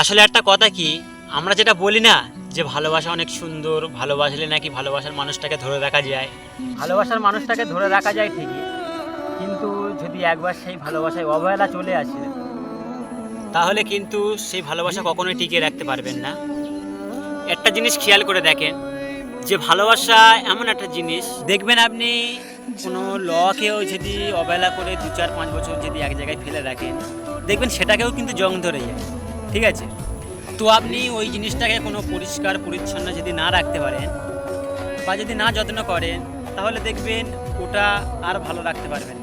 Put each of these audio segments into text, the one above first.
আসলে একটা কথা কি, আমরা যেটা বলি না যে ভালোবাসা অনেক সুন্দর, ভালোবাসলে নাকি ভালোবাসার মানুষটাকে ধরে রাখা যায়। ভালোবাসার মানুষটাকে ধরে রাখা যায় ঠিকই, কিন্তু যদি একবার সেই ভালোবাসায় অবহেলা চলে আসে, তাহলে কিন্তু সেই ভালোবাসা কখনোই টিকিয়ে রাখতে পারবেন না। একটা জিনিস খেয়াল করে দেখেন, যে ভালোবাসা এমন একটা জিনিস, দেখবেন আপনি কোনো লকেও যদি অবহেলা করে দু চার পাঁচ বছর যদি এক জায়গায় ফেলে রাখেন, দেখবেন সেটাকেও কিন্তু জং ধরে যায়। ঠিক আছে? তো আপনি ওই জিনিসটাকে কোনো পরিষ্কার, পরিচ্ছন্ন যদি না রাখতে পারেন বা যদি না যত্ন করেন, তাহলে দেখবেন ওটা আর ভালো রাখতে পারবেন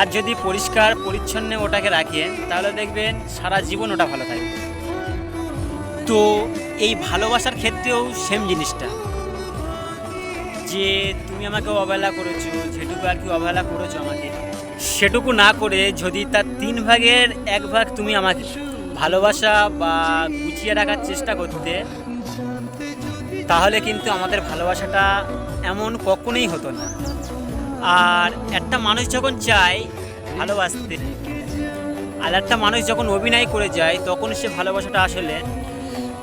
আর যদি পরিষ্কার, পরিচ্ছন্ন ওটাকে রাখেন, তাহলে দেখবেন সারা জীবন ওটা ভালো থাকবে। তো এই ভালোবাসার ক্ষেত্রেও সেম জিনিসটা। যে তুমি আমাকে অবহেলা করেছ, যেটুকু আর কি অবহেলা করেছ আমাকে, সেটুকু না করে যদি তার তিন ভাগের এক ভাগ তুমি আমাকে ভালোবাসা বা গুছিয়ে রাখার চেষ্টা করতে, তাহলে কিন্তু আমাদের ভালোবাসাটা এমন কখনোই হতো না। আর একটা মানুষ যখন চায় ভালোবাসতে, আর একটা মানুষ যখন অভিনয় করে যায়, তখন সে ভালোবাসাটা আসলে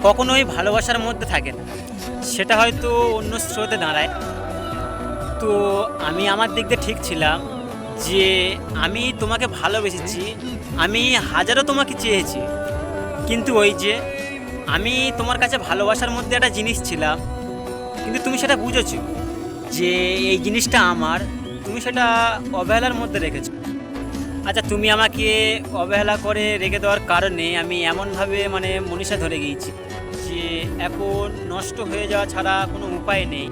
কখনোই ভালোবাসার মধ্যে থাকে না। সেটা হয়তো অন্য স্রোতে দাঁড়ায়। তো আমি আমার দিক দিয়ে ঠিক ছিলাম যে, আমি তোমাকে ভালোবেসেছি, আমি হাজারো তোমাকে চেয়েছি। কিন্তু ওই যে, আমি তোমার কাছে ভালোবাসার মধ্যে একটা জিনিস ছিলাম, কিন্তু তুমি সেটা বুঝেছ যে এই জিনিসটা আমার, তুমি সেটা অবহেলার মধ্যে রেখেছো। আচ্ছা তুমি আমাকে অবহেলা করে রেখে দেওয়ার কারণে আমি এমনভাবে মানে মনীষা ধরে গিয়েছি যে এখন নষ্ট হয়ে যাওয়া ছাড়া কোনো উপায় নেই।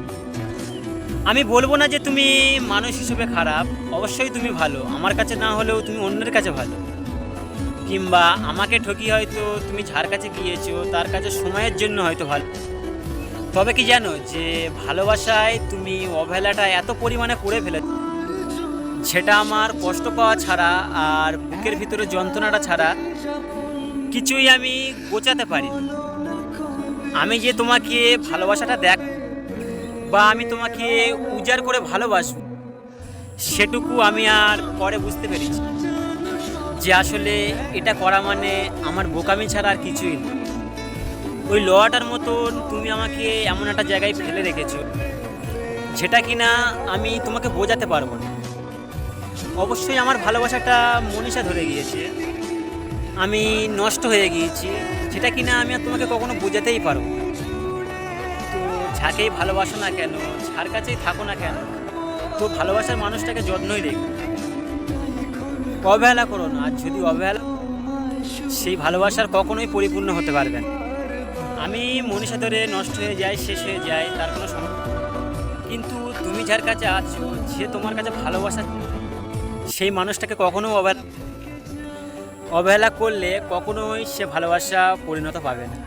আমি বলব না যে তুমি মানুষ হিসেবে খারাপ, অবশ্যই তুমি ভালো। আমার কাছে না হলেও তুমি অন্যের কাছে ভালো। কিংবা আমাকে ঠকি হয়তো তুমি যার কাছে গিয়েছো, তার কাছে সময়ের জন্য হয়তো ভালো। তবে কি জানো যে ভালোবাসায় তুমি অবহেলাটা এত পরিমাণে করে ফেলে সেটা আমার কষ্ট পাওয়া ছাড়া আর বুকের ভিতরে যন্ত্রণাটা ছাড়া কিছুই আমি গোচাতে পারি আমি যে তোমাকে ভালোবাসাটা দেখ বা আমি তোমাকে উজাড় করে ভালোবাসবো, সেটুকু আমি আর পরে বুঝতে পেরেছি। যে আসলে এটা করা মানে আমার বোকামি ছাড়া আর কিছুই না। ওই লোহাটার মতন তুমি আমাকে এমন একটা জায়গায় ফেলে রেখেছো, যেটা কিনা আমি তোমাকে বোঝাতে পারব না। অবশ্যই আমার ভালোবাসাটা মনীষা ধরে গিয়েছে। আমি নষ্ট হয়ে গিয়েছি, যেটা কিনা আমি আর তোমাকে কখনো বোঝাতেই পারব না। তো যাকেই ভালোবাসো না কেন, যার কাছেই থাকো না কেন, তো ভালোবাসার মানুষটাকে যত্নই রেখো অবহেলা করো না। আর যদি অবহেলা, সেই ভালোবাসার কখনোই পরিপূর্ণ হতে পারবে না। আমি মনীষা ধরে নষ্ট হয়ে যায়, শেষ হয়ে যায়, তার কোনো সমস্যা কিন্তু তুমি যার কাছে আছো, যে তোমার কাছে ভালোবাসা, সেই মানুষটাকে কখনো অবহেলা অবহেলা করলে কখনোই সে ভালোবাসা পরিণত পাবে না।